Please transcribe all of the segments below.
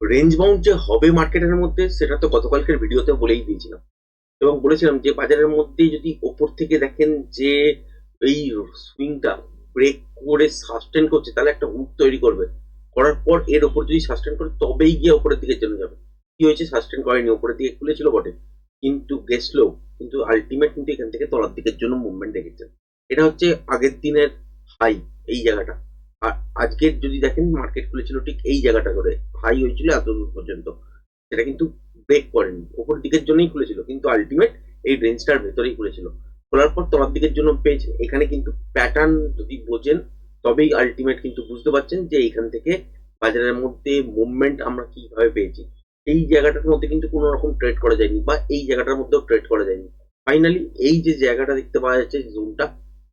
Range bound যে হবে মার্কেটের মধ্যে, সেটা তো গতকালকের ভিডিওতে বলেই দিয়েছিলাম। এবং বলেছিলাম যে বাজারের মধ্যে যদি ওপর থেকে দেখেন যে এই সুইংটা ব্রেক করে সাস্টেন করছে, তাহলে একটা হুক তৈরি করবে। করার পর এর ওপর যদি সাস্টেন করে, তবেই গিয়ে ওপরের দিকে চলে যাবে। কি হয়েছে? সাস্টেন করেনি, ওপরের দিকে খুলেছিল বটে। কিন্তু গেছলো কিন্তু আলটিমেট কিন্তু এখান থেকে তলার দিকের জন্য মুভমেন্ট দেখেছে। এটা হচ্ছে আগের দিনের হাই এই জায়গাটা। আর আজকের যদি দেখেন মার্কেট খুলেছিল ঠিক এই জায়গাটা করে হাই হয়েছিল এত দূর পর্যন্ত। সেটা কিন্তু ব্রেক করেনি। ওপর দিকের জন্যই খুলেছিল, কিন্তু আলটিমেট এই রেঞ্জটার ভেতরেই খুলেছিল। খোলার পর তলার দিকের জন্য পেয়েছেন এখানে কিন্তু প্যাটার্ন যদি বোঝেন, তবেই আলটিমেট কিন্তু বুঝতে পারছেন যে এইখান থেকে বাজারের মধ্যে মুভমেন্ট আমরা কীভাবে পেয়েছি। এই জায়গাটার মধ্যে কিন্তু কোনো রকম ট্রেড করা যায়নি বা এই জায়গাটার মধ্যেও ট্রেড করা যায়নি। ফাইনালি এই যে জায়গাটা দেখতে পাওয়া যাচ্ছে জোনটা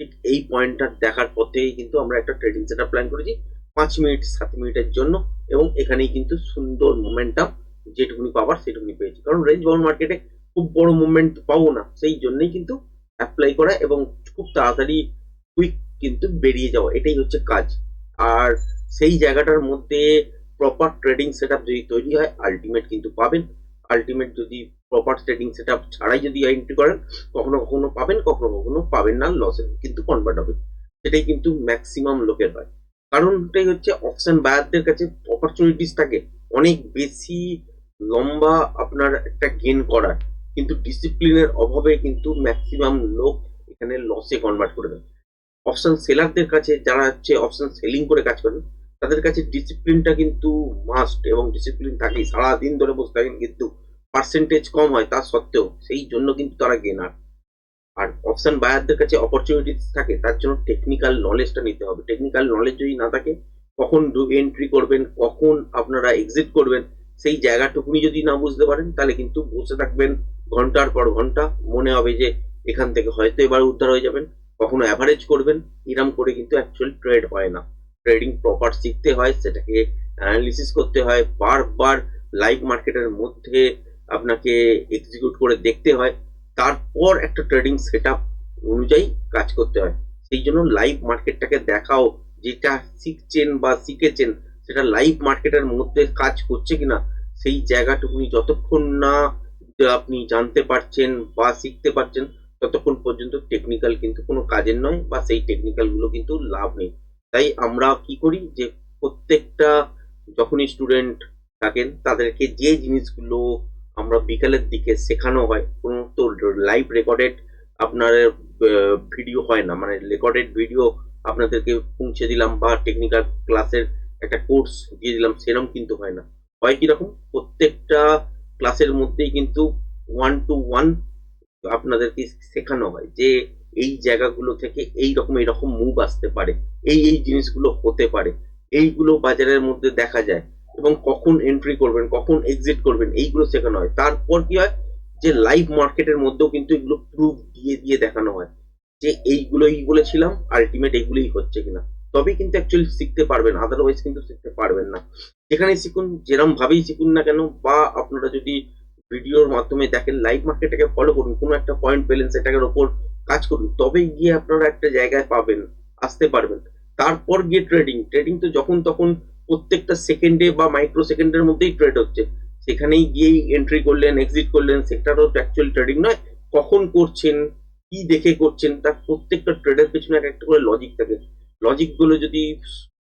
ঠিক এই পয়েন্টটা দেখার পর থেকেই কিন্তু আমরা একটা ট্রেডিং সেটআপ প্ল্যান করেছি। পাঁচ মিনিট, সাত মিনিটের জন্য এবং এখানেই কিন্তু সুন্দর মোমেন্টাম যেটুকুনি পাওয়ার সেটুকুনি পেয়েছি। কারণ রেঞ্জ বাউন্ড মার্কেটে খুব বড় মুভমেন্ট পাবো না। সেই জন্যই কিন্তু অ্যাপ্লাই করা এবং খুব তাড়াতাড়ি কুইক কিন্তু বেরিয়ে যাওয়া, এটাই হচ্ছে কাজ। আর সেই জায়গাটার মধ্যে প্রপার ট্রেডিং সেট যদি তৈরি হয় আলটিমেট কিন্তু পাবেন। আলটিমেট যদি প্রপার ট্রেডিং সেট ছাড়াই যদি এন্ট্রি করেন, কখনো কখনো পাবেন, কখনো কখনো পাবেন না লসে কিন্তু কনভার্ট হবে। সেটাই কিন্তু ম্যাক্সিমাম লোকের হয়। কারণটাই হচ্ছে অপশন বায়ারদের কাছে অপরচুনিটিস থাকে। অনেক বেশি লম্বা আপনার একটা গেন করার, কিন্তু ডিসিপ্লিনের অভাবে কিন্তু ম্যাক্সিমাম লোক এখানে লসে কনভার্ট করে দেয়। অপশন সেলারদের কাছে যারা হচ্ছে অপশন সেলিং করে কাজ করেন তাদের কাছে ডিসিপ্লিনটা কিন্তু মাস্ট এবং ডিসিপ্লিন থাকেই। সারাদিন ধরে বসে থাকেন কিন্তু পার্সেন্টেজ কম হয় তা সত্ত্বেও সেই জন্য কিন্তু তারা গেনার আর অপশন বায়ারদের কাছে অপরচুনিটিস থাকে, তার জন্য টেকনিক্যাল নলেজটা নিতে হবে। টেকনিক্যাল নলেজ যদি না থাকে, কখন এন্ট্রি করবেন, কখন আপনারা এক্সিট করবেন, সেই জায়গাটুকুনি যদি না বুঝতে পারেন, তাহলে কিন্তু বসে থাকবেন ঘণ্টার পর ঘণ্টা। মনে হবে যে এখান থেকে হয়তো এবার উদ্ধার হয়ে যাবেন। কখনো অ্যাভারেজ করবেন, এরম করে কিন্তু অ্যাকচুয়াল ট্রেড হয় না। ট্রেডিং প্রপার শিখতে হয়, সেটাকে অ্যানালিসিস করতে হয়, বারবার লাইভ মার্কেটের মধ্যে আপনাকে এক্সিকিউট করে দেখতে হয়, তারপর একটা ট্রেডিং সেট অনুযায়ী কাজ করতে হয়। সেই জন্য লাইভ মার্কেটটাকে দেখাও, যেটা শিখছেন বা শিখেছেন, সেটা লাইভ মার্কেটের মধ্যে কাজ করছে কিনা, সেই জায়গাটুকুনি যতক্ষণ না আপনি জানতে পারছেন বা শিখতে পারছেন, ততক্ষণ পর্যন্ত টেকনিক্যাল কিন্তু কোনো কাজের নয় বা সেই টেকনিক্যালগুলো কিন্তু লাভ নেই। তাই আমরা কি করি যে প্রত্যেকটা যখনই স্টুডেন্ট থাকেন, তাদেরকে যে জিনিসগুলো আমরা বিকালের দিকে শেখানো হয় কোনো তো লাইভ রেকর্ডেড আপনার ভিডিও হয় না। মানে রেকর্ডেড ভিডিও আপনাদেরকে পৌঁছে দিলাম বা টেকনিক্যাল ক্লাসের একটা কোর্স দিয়ে দিলাম সেরকম কিন্তু হয় না। হয় কীরকম? প্রত্যেকটা ক্লাসের মধ্যেই কিন্তু ওয়ান টু ওয়ান আপনাদেরকে শেখানো হয় যে এই জায়গাগুলো থেকে এই রকম এরকম মুভ আসতে পারে, এই এই জিনিসগুলো হতে পারে, এইগুলো বাজারের মধ্যে দেখা যায়। এবং কখন এন্ট্রি করবেন, কখন এক্সিট করবেন, এইগুলো শেখানো হয়। তারপর কি হয়? যে লাইভ মার্কেটের মধ্যেও কিন্তু এগুলো প্রুফ দিয়ে দিয়ে দেখানো হয় যে এইগুলোই বলেছিলাম আলটিমেট এইগুলোই হচ্ছে কিনা। তবে কিন্তু অ্যাকচুয়ালি শিখতে পারবেন আদারওয়াইজ কিন্তু শিখতে পারবেন না। যেখানে শিখুন যেরম ভাবেই শিখুন না কেন, বা আপনারা যদি ভিডিওর মাধ্যমে দেখেন লাইভ মার্কেটটাকে ফলো করুন, কোনো একটা পয়েন্ট পেলেন সেটাকে ওপর কাজ করুন তবে গিয়ে আপনারা একটা জায়গায় পাবেন, আসতে পারবেন। তারপর গিয়ে ট্রেডিং ট্রেডিং তো যখন তখন প্রত্যেকটা সেকেন্ডে বা মাইক্রো সেকেন্ডের মধ্যেই ট্রেড হচ্ছে। সেখানেই গিয়েই এন্ট্রি করলেন এক্সিট করলেন, সেটারও অ্যাকচুয়াল ট্রেডিং নয়, কখন করছেন, কি দেখে করছেন, তার প্রত্যেকটা ট্রেডের পেছনে এক একটা করে লজিক থাকে। লজিকগুলো যদি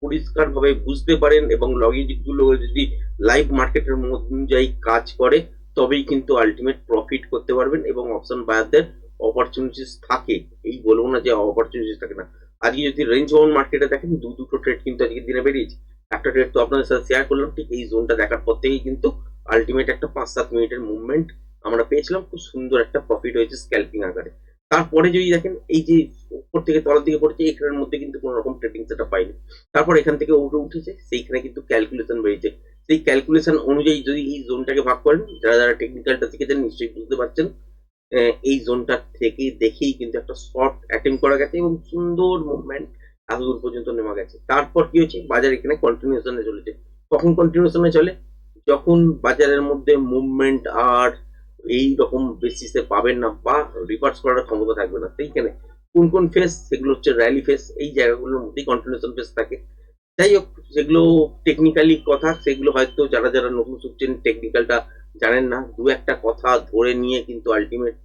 পরিষ্কারভাবে বুঝতে পারেন এবং লজিকগুলো যদি লাইভ মার্কেটের অনুযায়ী কাজ করে তবেই কিন্তু আলটিমেট প্রফিট করতে পারবেন এবং অপশন বায়ারদের অপরচুনিটিস থাকে। এই বলব না যে অপরচুনিটিস থাকে না। আজকে যদি রেঞ্জ বাউন্ড মার্কেটে দেখেন, দু দুটো ট্রেড কিন্তু আজকের দিনে বেরিয়েছে। একটা ট্রেড তো আপনাদের সাথে শেয়ার করলাম, ঠিক এই জোনটা দেখার পর থেকেই কিন্তু আলটিমেট একটা পাঁচ সাত মিনিটের মুভমেন্ট আমরা পেয়েছিলাম। খুব সুন্দর একটা প্রফিট হয়েছে স্ক্যাল্পিং আকারে। তারপরে যদি দেখেন, এই যে উপর থেকে তলার দিকে পড়েছে এখানের মধ্যে কিন্তু কোনো রকম ট্রেডিং সেটা পাইনি। তারপর এখান থেকে উঠে উঠেছে, সেইখানে কিন্তু ক্যালকুলেশন বেরিয়েছে। সেই ক্যালকুলেশন অনুযায়ী যদি এই জোনটাকে ভাগ করেন, যারা যারা টেকনিক্যালটা শিখেছেন নিশ্চয়ই বুঝতে পারছেন। এই জোনটা থেকে দেখেই কিন্তু একটা শর্ট অ্যাটেম্প করা গেছে এবং সুন্দর মুভমেন্ট এত দূর পর্যন্ত নেমে গেছে। তারপর কি হয়েছে? বাজার এখানে কন্টিনিউশনে চলেছে। কখন কন্টিনিউশনে চলে? যখন বাজারের মধ্যে মুভমেন্ট আর এই রকম বেসিসে পাবেন না বা রিভার্স করার ক্ষমতা থাকবে না। সেইখানে কোন কোন ফেস সেগুলো হচ্ছে র্যালি ফেস এই জায়গাগুলোর মধ্যেই কন্টিনিউশন ফেস থাকে। যাই হোক সেগুলো টেকনিক্যালি কথা, সেগুলো হয়তো যারা যারা নতুন শিখছেন টেকনিক্যালটা জানেন না। দু একটা কথা ধরে নিয়ে কিন্তু আলটিমেট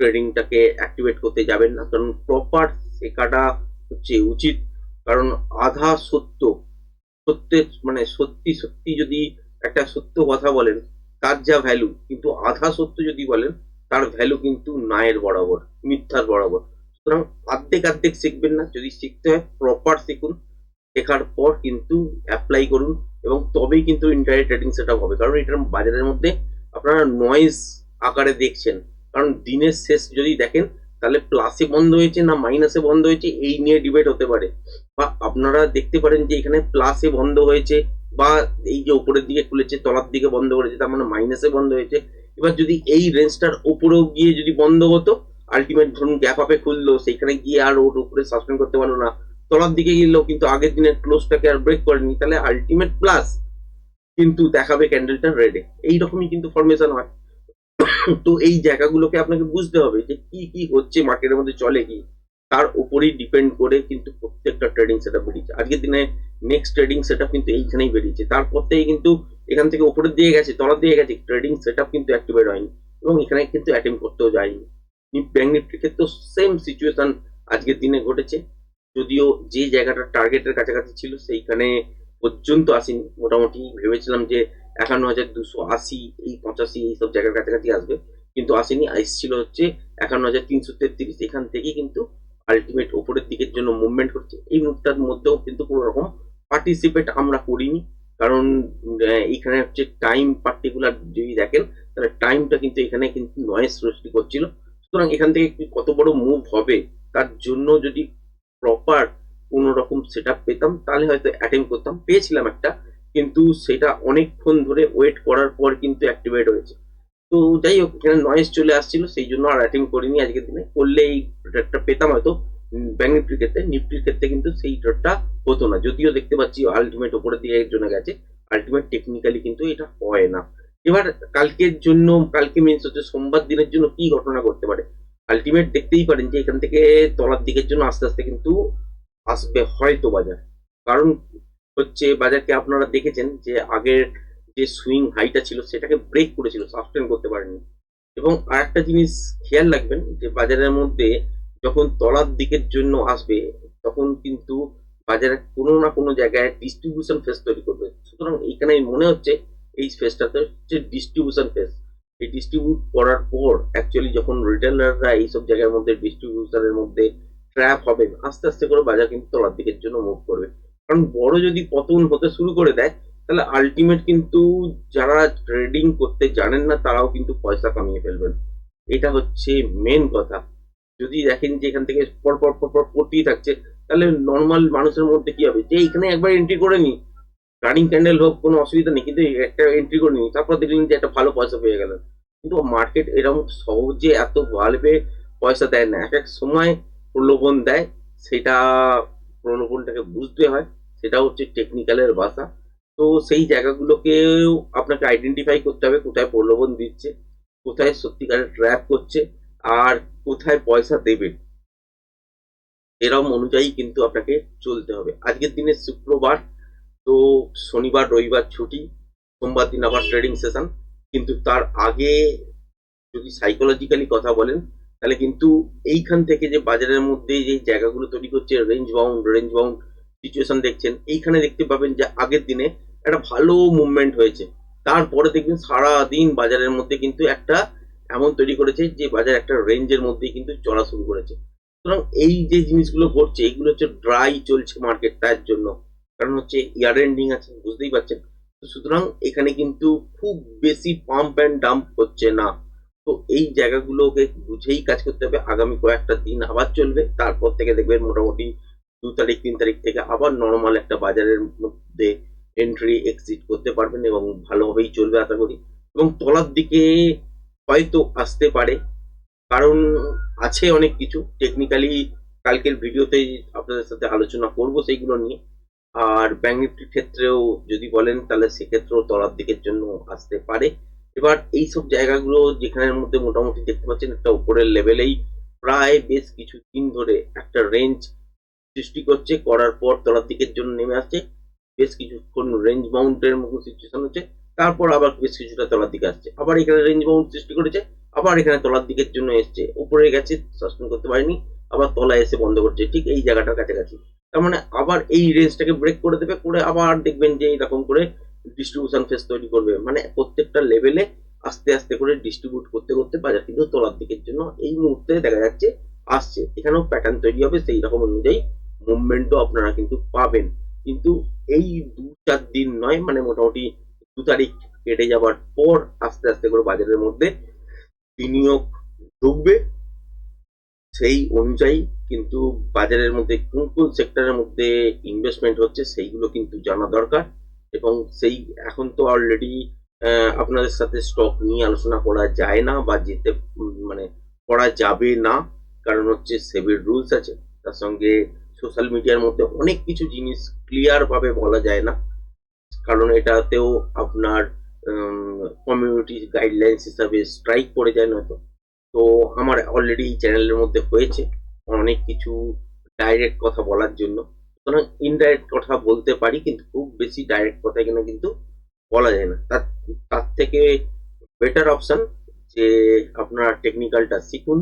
ট্রেডিংটাকে অ্যাক্টিভেট করতে যাবেন না। কারণ প্রপার শেখাটা হচ্ছে উচিত। কারণ আধা সত্য, সত্যের মানে সত্যি সত্যি যদি একটা সত্য কথা বলেন, তার যা ভ্যালু কিন্তু আধা সত্য যদি বলেন, তার ভ্যালু কিন্তু নায়ের বরাবর, মিথ্যার বরাবর। সুতরাং আর্ধেক আর্ধেক শিখবেন না। যদি শিখতে হয় প্রপার শিখুন। শেখার পর কিন্তু অ্যাপ্লাই করুন এবং তবেই কিন্তু ইন্টারনেট ট্রেডিং সেট হবে। কারণ এটার বাজারের মধ্যে আপনারা নয়েজ আকারে দেখছেন। কারণ দিনের শেষ যদি দেখেন, তাহলে প্লাসে বন্ধ হয়েছে না মাইনাসে বন্ধ হয়েছে, এই নিয়ে ডিবেট হতে পারে। বা আপনারা দেখতে পারেন যে এখানে প্লাসে বন্ধ হয়েছে বা এই যে উপরের দিকে খুলেছে, তলার দিকে বন্ধ করেছে, তার মানে মাইনাসে বন্ধ হয়েছে। এবার যদি এই রেঞ্জটার উপরেও গিয়ে যদি বন্ধ হতো আলটিমেট ধরুন গ্যাপ আপে খুললো সেখানে গিয়ে আর ওর উপরে সাসপেন্ড করতে পারল না তলার দিকে গেলেও কিন্তু আগের দিনের ক্লোজটাকে আর ব্রেক করেনি। তাহলে আলটিমেট প্লাস কিন্তু দেখাবে ক্যান্ডেলটা রেডে এইরকমই কিন্তু ফরমেশন হয়। তো এই জায়গাগুলোকে আপনাকে বুঝতে হবে যে কি কি হচ্ছে মার্কেটের মধ্যে চলে কি। তার উপরেই ডিপেন্ড করে কিন্তু প্রত্যেকটা ট্রেডিং সেটআপ বেরিয়েছে। আজকের দিনে নেক্সট ট্রেডিং সেটআপ কিন্তু এইখানেই বেরিয়েছে। তারপর থেকে কিন্তু এখান থেকে উপরের দিয়ে গেছে, তলার দিয়ে গেছে। ট্রেডিং সেটআপ কিন্তু অ্যাক্টিভেট হয়নি এবং এখানে কিন্তু অ্যাটেম্প করতেও যায়নি। ব্যাঙ্ক নিফটির ক্ষেত্রেও সেম সিচুয়েশন আজকের দিনে ঘটেছে। যদিও যে জায়গাটা টার্গেটের কাছাকাছি ছিল, সেইখানে পর্যন্ত আসেনি। মোটামুটি ভেবেছিলাম যে একান্ন হাজার দুশো আশি, এই পঁচাশি এইসব জায়গার কাছাকাছি আসবে। কিন্তু আসেনি ছিল হচ্ছে একান্ন হাজার তিনশো তেত্রিশ। এখান থেকে কিন্তু আলটিমেট ওপরের দিকের জন্য মুভমেন্ট করছে এই মুভটার মধ্যেও কিন্তু কোনো রকম পার্টিসিপেট আমরা করিনি। কারণ এখানে হচ্ছে টাইম পার্টিকুলার যদি দেখেন, তাহলে টাইমটা কিন্তু এখানে কিন্তু নয়েস সৃষ্টি করছিল। সুতরাং এখান থেকে কত বড় মুভ হবে, তার জন্য যদি প্রপার কোনো রকম সেট পেতাম, তাহলে হয়তো অ্যাটেম্প করতাম। পেয়েছিলাম একটা, কিন্তু সেটা অনেকক্ষণ ধরে ওয়েট করার পর কিন্তু অ্যাক্টিভেট হয়েছে। তো যাই হোক, এখানে নয়েজ চলে আসছিল, সেই জন্য আর অ্যাটেম্প করিনি আজকের দিনে। করলে এই ট্রেডটা পেতাম হয়তো। ব্যাঙ্ক নিফটির ক্ষেত্রে নিফটির ক্ষেত্রে কিন্তু সেই ট্রেডটা হতো না। যদিও দেখতে পাচ্ছি আলটিমেট ওপরের দিকে একজনে গেছে। আলটিমেট টেকনিক্যালি কিন্তু এটা হয় না। এবার কালকের জন্য, কালকে মিনস হচ্ছে সোমবার দিনের জন্য কি ঘটনা করতে পারে? আলটিমেট দেখতেই পারেন যে এখান থেকে তলার দিকের জন্য আস্তে আস্তে কিন্তু আসবে হয়তো বাজার। কারণ হচ্ছে বাজারকে আপনারা দেখেছেন যে আগের যে সুইং হাইটা ছিল সেটাকে ব্রেক করেছিল সাস্টেন করতে পারেনি এবং আর একটা জিনিস খেয়াল রাখবেন যে বাজারের মধ্যে যখন তলার দিকের জন্য আসবে, তখন কিন্তু বাজারে কোনো না কোনো জায়গায় ডিস্ট্রিবিউশন ফেস তৈরি করবে। সুতরাং এখানে মনে হচ্ছে এই ফেসটাতে হচ্ছে ডিস্ট্রিবিউশন ফেস এই ডিস্ট্রিবিউট করার পর অ্যাকচুয়ালি যখন রিটেলাররা এইসব জায়গার মধ্যে ডিস্ট্রিবিউশনের মধ্যে ট্র্যাপ হবে, আস্তে আস্তে করে বাজার কিন্তু তলার দিকের জন্য মুভ করবে। কারণ বড় যদি পতন হতে শুরু করে দেয়, তাহলে আলটিমেট কিন্তু যারা ট্রেডিং করতে জানেন না, তারাও কিন্তু পয়সা কামিয়ে ফেলবেন। এটা হচ্ছে মেন কথা। যদি দেখেন যে এখান থেকে পর পর পর পর পড়তেই থাকছে, তাহলে নর্মাল মানুষের মধ্যে কি হবে? যে এখানে একবার এন্ট্রি করে নি রানিং ক্যান্ডেল হোক, কোনো অসুবিধা নেই, কিন্তু একটা এন্ট্রি করে নি তারপর দেখলেন যে একটা ভালো পয়সা পেয়ে গেলেন কিন্তু মার্কেট এরকম সহজে এত ভালবে পয়সা দেয় না। এক এক সময় প্রলোভন দেয়, সেটা প্রলোভনটাকে বুঝতে হয়, সেটা হচ্ছে টেকনিক্যালের ভাষা তো সেই জায়গাগুলোকেও আপনাকে আইডেন্টিফাই করতে হবে, কোথায় প্রলোভন দিচ্ছে, কোথায় সত্যিকারের ট্র্যাপ করছে, আর কোথায় পয়সা দেবে। এরম অনুযায়ী কিন্তু আপনাকে চলতে হবে। আজকের দিনে শুক্রবার তো শনিবার, রবিবার ছুটি, সোমবার দিন আবার ট্রেডিং সেশন কিন্তু তার আগে যদি সাইকোলজিক্যালি কথা বলেন, তাহলে কিন্তু এইখান থেকে যে বাজারের মধ্যে যে জায়গাগুলো তৈরি করছে range bound range bound situation দেখছেন, এইখানে দেখতে পাবেন যে আগের দিনে একটা ভালো মুভমেন্ট হয়েছে। তারপরে দেখবেন সারা দিন বাজারের মধ্যে কিন্তু একটা এমন তৈরি করেছে যে বাজার একটা রেঞ্জের মধ্যে কিন্তু চলা শুরু করেছে। সুতরাং এই যে জিনিসগুলো ঘটছে, এইগুলো হচ্ছে ড্রাই চলছে মার্কেট তার জন্য। কারণ হচ্ছে ইয়ার এন্ডিং আছে, বুঝতেই পারছেন? সুতরাং এখানে কিন্তু খুব বেশি পাম্প অ্যান্ড ডাম্প হচ্ছে না। তো এই জায়গাগুলোকে বুঝেই কাজ করতে হবে। আগামী কয়েকটা দিন আবার চলবে। তারপর থেকে দেখবেন মোটামুটি দু তারিখ, তিন তারিখ থেকে আবার নর্মাল একটা বাজারের মধ্যে এন্ট্রি এক্সিট করতে পারবেন এবং ভালোভাবেই চলবে আশা করি। এবং তলার দিকে হয়তো আসতে পারে। কারণ আছে অনেক কিছু। টেকনিক্যালি কালকের ভিডিওতে আপনাদের সাথে আলোচনা করব সেইগুলো নিয়ে। আর ব্যাঙ্ক নিফটির ক্ষেত্রেও যদি বলেন, তাহলে সেক্ষেত্রেও তলার দিকের জন্য আসতে পারে। এবার এইসব জায়গাগুলো যেখানের মধ্যে মোটামুটি দেখতে পাচ্ছেন, একটা উপরের লেভেলেই প্রায় বেশ কিছু দিন ধরে একটা রেঞ্জ সৃষ্টি করছে। করার পর তলার দিকের জন্য নেমে আসছে। বেশ কিছুক্ষণ রেঞ্জ মাউন্টের মতো সিচুয়েশন হচ্ছে। তারপর আবার বেশ কিছুটা তলার দিকে আসছে। আবার এখানে রেঞ্জ মাউন্ট সৃষ্টি করেছে। আবার এখানে তলার দিকের জন্য এসছে। উপরে গেছে সাসপেন্ড করতে পারেনি। আবার তলায় এসে বন্ধ করছে। ঠিক এই জায়গাটার কাছাকাছি। তার মানে আবার এই রেঞ্জটাকে ব্রেক করে দেবে, করে আবার দেখবেন যে এইরকম করে ডিস্ট্রিবিউশন ফেস তৈরি করবে। মানে প্রত্যেকটা লেভেলে আস্তে আস্তে করে ডিস্ট্রিবিউট করতে করতে বাজার কিন্তু তলার দিকের জন্য এই মুহূর্তে দেখা যাচ্ছে আসছে। এখানেও প্যাটার্ন তৈরি হবে সেই রকম অনুযায়ী মুভমেন্টও আপনারা কিন্তু পাবেন। কিন্তু এই দু চার দিন নয় মানে মোটামুটি দু তারিখ কেটে যাবার পর আস্তে আস্তে করে বাজারের মধ্যে বিনিয়োগ ঢুকবে। সেই অনুযায়ী কিন্তু বাজারের মধ্যে, কোন কোন সেক্টরের মধ্যে ইনভেস্টমেন্ট হচ্ছে সেইগুলো কিন্তু জানা দরকার এবং সেই এখন তো অলরেডি আপনাদের সাথে স্টক নিয়ে আলোচনা করা যায় না বা যেতে মানে করা যাবে না। কারণ হচ্ছে সেভির রুলস আছে। তার সঙ্গে সোশ্যাল মিডিয়ার মধ্যে অনেক কিছু জিনিস ক্লিয়ারভাবে বলা যায় না। কারণ এটাতেও আপনার কমিউনিটি গাইডলাইন্স হিসাবে স্ট্রাইক পড়ে যায় নয়তো। তো আমার অলরেডি চ্যানেলের মধ্যে হয়েছে অনেক কিছু ডাইরেক্ট কথা বলার জন্য। সুতরাং ইনডাইরেক্ট কথা বলতে পারি কিন্তু খুব বেশি ডাইরেক্ট কথা এখানে কিন্তু বলা যায় না। তার তার থেকে বেটার অপশন যে আপনারা টেকনিক্যালটা শিখুন।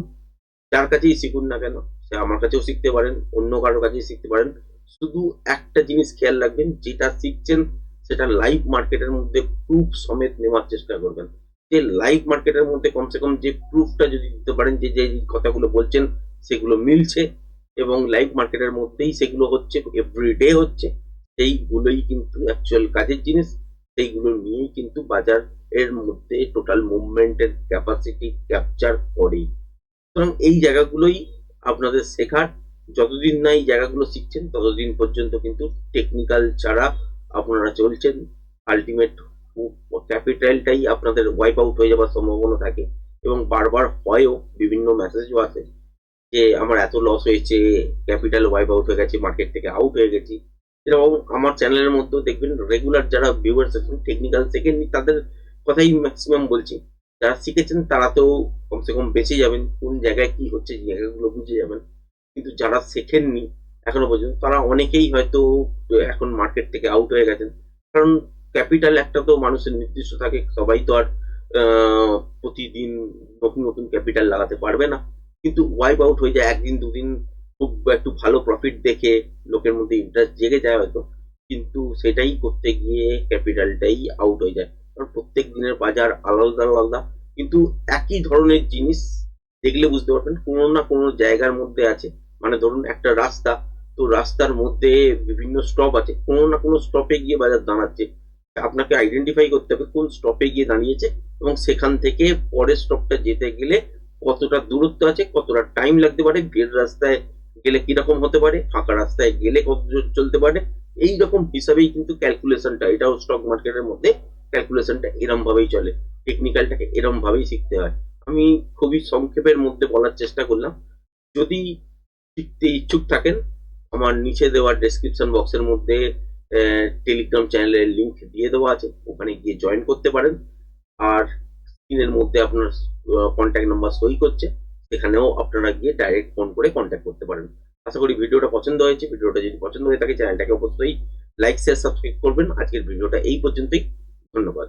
যার কাছেই শিখুন না কেন, সে আমার কাছেও শিখতে পারেন, অন্য কারোর কাছেই শিখতে পারেন। শুধু একটা জিনিস খেয়াল রাখবেন, যেটা শিখছেন সেটা লাইভ মার্কেটের মধ্যে প্রুফ সমেত নেওয়ার চেষ্টা করবেন। যে লাইভ মার্কেটের মধ্যে কমসে কম যে প্রুফটা যদি দিতে পারেন, যে যে কথাগুলো বলছেন, সেগুলো মিলছে এবং লাইভ মার্কেটের মধ্যেই সেগুলো হচ্ছে এভরিডে হচ্ছে, সেইগুলোই কিন্তু অ্যাকচুয়াল কাজের জিনিস, সেইগুলো নিয়েই কিন্তু বাজার এর মধ্যে টোটাল মুভমেন্টের ক্যাপাসিটি ক্যাপচার করেই। সুতরাং এই জায়গাগুলোই আপনাদের শেখার, যতদিন না এই জায়গাগুলো শিখছেন, ততদিন পর্যন্ত কিন্তু টেকনিক্যাল ছাড়া আপনারা চলছেন। আলটিমেট ক্যাপিটালটাই আপনাদের ওয়াইপ আউট হয়ে যাওয়ার সম্ভাবনা থাকে। এবং বারবার হয়ও বিভিন্ন মেসেজও আসে যে, আমার এত লস হয়েছে ক্যাপিটাল ওয়াইপ আউট হয়ে গেছে মার্কেট থেকে আউট হয়ে গেছি। এরকম আমার চ্যানেলের মধ্যেও দেখবেন রেগুলার যারা ভিউয়ার্স আছেন টেকনিক্যাল শেখেননি তাদের কথাই ম্যাক্সিমাম বলছি। যারা শিখেছেন, তারা তো কমসে কম বেঁচে যাবেন, কোন জায়গায় কি হচ্ছে জায়গাগুলো বুঝে যাবেন। কিন্তু যারা শেখেননি, এখনও পর্যন্ত, তারা অনেকেই হয়তো এখন মার্কেট থেকে আউট হয়ে গেছেন। কারণ ক্যাপিটাল একটা তো মানুষের নির্দিষ্ট থাকে, সবাই তো আর প্রতিদিন নতুন নতুন ক্যাপিটাল লাগাতে পারবে না। কিন্তু ওয়াইপ আউট হয়ে যায়, একদিন দুদিন খুব একটু ভালো প্রফিট দেখে লোকের মধ্যে ইন্টারেস্ট জেগে যায় হয়তো। কিন্তু সেটাই করতে গিয়ে ক্যাপিটালটাই আউট হয়ে যায়। কারণ প্রত্যেক দিনের বাজার আলাদা আলাদা। কিন্তু একই ধরনের জিনিস দেখলে বুঝতে পারবেন, কোনো না কোনো জায়গার মধ্যে আছে। মানে ধরুন একটা রাস্তা, তো রাস্তার মধ্যে বিভিন্ন স্টপ আছে। কোনো না কোনো স্টপে গিয়ে বাজার দাঁড়াচ্ছে। আপনাকে আইডেন্টিফাই করতে হবে কোন স্টপে গিয়ে দাঁড়িয়েছে এবং সেখান থেকে পরের স্টপটা যেতে গেলে কতটা দূরত্ব আছে, কতটা টাইম লাগতে পারে ভিড় রাস্তায় গেলে কীরকম হতে পারে, ফাঁকা রাস্তায় গেলে কত চলতে পারে, এই রকম হিসাবেই কিন্তু ক্যালকুলেশনটা এটাও স্টক মার্কেটের মধ্যে ক্যালকুলেশনটা এরম ভাবেই চলে টেকনিক্যালটাকে এরম ভাবেই শিখতে হয়। আমি খুবই সংক্ষেপের মধ্যে বলার চেষ্টা করলাম, যদি শিখতে ইচ্ছুক থাকেন, আমার নিচে দেওয়া ডেসক্রিপশন বক্সের মধ্যে টেলিগ্রাম চ্যানেলের লিঙ্ক দিয়ে দেওয়া আছে, ওখানে গিয়ে জয়েন করতে পারেন। আর স্ক্রিনের মধ্যে আপনার কন্ট্যাক্ট নাম্বার সই করছে, সেখানেও আপনারা গিয়ে ডাইরেক্ট ফোন করে কন্ট্যাক্ট করতে পারেন। আশা করি ভিডিওটা পছন্দ হয়েছে। ভিডিওটা যদি পছন্দ হয়ে থাকে চ্যানেলটাকে অবশ্যই লাইক শেয়ার সাবস্ক্রাইব করবেন। আজকের ভিডিওটা এই পর্যন্তই। ধন্যবাদ।